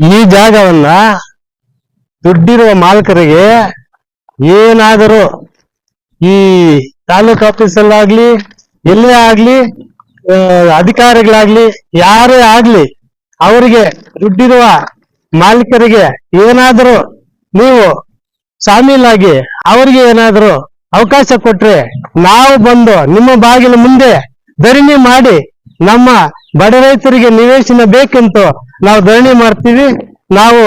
ಈ ಜಾಗವನ್ನ ದುಡ್ಡಿರುವ ಮಾಲಕರಿಗೆ ಏನಾದರೂ ಈ ತಾಲೂಕ್ ಆಫೀಸಲ್ಲಾಗ್ಲಿ, ಎಲ್ಲೇ ಆಗ್ಲಿ ಅಧಿಕಾರಿಗಳಾಗ್ಲಿ, ಯಾರೇ ಆಗ್ಲಿ, ಅವರಿಗೆ ದುಡ್ಡಿರುವ ಮಾಲೀಕರಿಗೆ ಏನಾದರೂ ನೀವು ಸಾಮೀಲಾಗಿ ಅವರಿಗೆ ಏನಾದರೂ ಅವಕಾಶ ಕೊಟ್ರೆ ನಾವು ಬಂದು ನಿಮ್ಮ ಬಾಗಿಲ ಮುಂದೆ ಧರಣಿ ಮಾಡಿ ನಮ್ಮ ಬಡ ರೈತರಿಗೆ ನಿವೇಶನ ಬೇಕೆಂತು ನಾವು ಧರಣಿ ಮಾಡ್ತೀವಿ. ನಾವು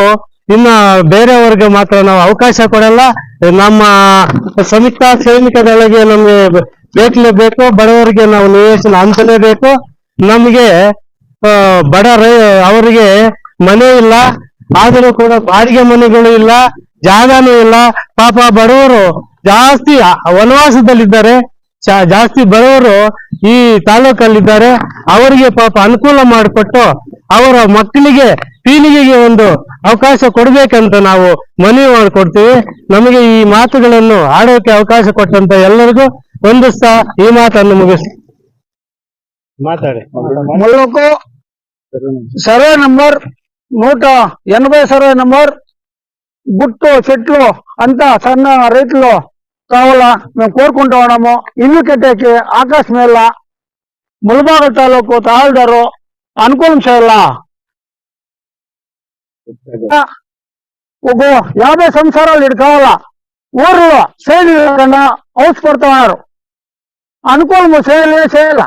ಇನ್ನ ಬೇರೆಯವ್ರಿಗೆ ಮಾತ್ರ ನಾವು ಅವಕಾಶ ಕೊಡಲ್ಲ. ನಮ್ಮ ಸಂಯುಕ್ತ ಸೈನಿಕ ದಳಗೆ ಬೇಕಲೇ ಬೇಕು, ಬಡವರಿಗೆ ನಾವು ನಿವೇಶನ ಹಂಚಲೇಬೇಕು. ನಮಗೆ ಬಡ ಅವರಿಗೆ ಮನೆ ಇಲ್ಲ. ಆದರೂ ಕೂಡ ಬಾಡಿಗೆ ಮನೆಗಳು ಇಲ್ಲ, ಜಾಗನೂ ಇಲ್ಲ. ಪಾಪ ಬಡವರು ಜಾಸ್ತಿ ವನವಾಸದಲ್ಲಿದ್ದಾರೆ. ಜಾಸ್ತಿ ಬಡವರು ಈ ತಾಲೂಕಲ್ಲಿದ್ದಾರೆ. ಅವರಿಗೆ ಪಾಪ ಅನುಕೂಲ ಮಾಡಿಕೊಟ್ಟು ಅವರ ಮಕ್ಕಳಿಗೆ ಪೀಳಿಗೆಗೆ ಒಂದು ಅವಕಾಶ ಕೊಡ್ಬೇಕಂತ ನಾವು ಮನವಿ ಮಾಡಿಕೊಡ್ತೀವಿ ನಮಗೆ ಈ ಮಾತುಗಳನ್ನು ಆಡೋಕೆ ಅವಕಾಶ ಕೊಟ್ಟಂತ ಎಲ್ಲರಿಗೂ ಒಂದಿಸ್ತಾ ಈ ಮಾತನ್ನು ಮುಗಿಸ್ ಮಾತಾಡಿ ముళ్ళకు సర్వే నంబర్ నూట ఎనభై సర్వే నంబర్ గుట్టు చెట్లు అంతా సన్న రైతులు కావాలా మేము కోరుకుంటా ఉన్నాము ఇల్లు కట్టేకి ఆకాశ మేళ ములబాగ తాలూకు తహసీల్దారు అనుకూలం చేయాలా ఒక యాభై సంవత్సరాలు ఇటు కావాలా? ఊర్లో శైలి లేకుండా హౌస్ పడుతున్నారు. అనుకూలం చేయాలి చేయాల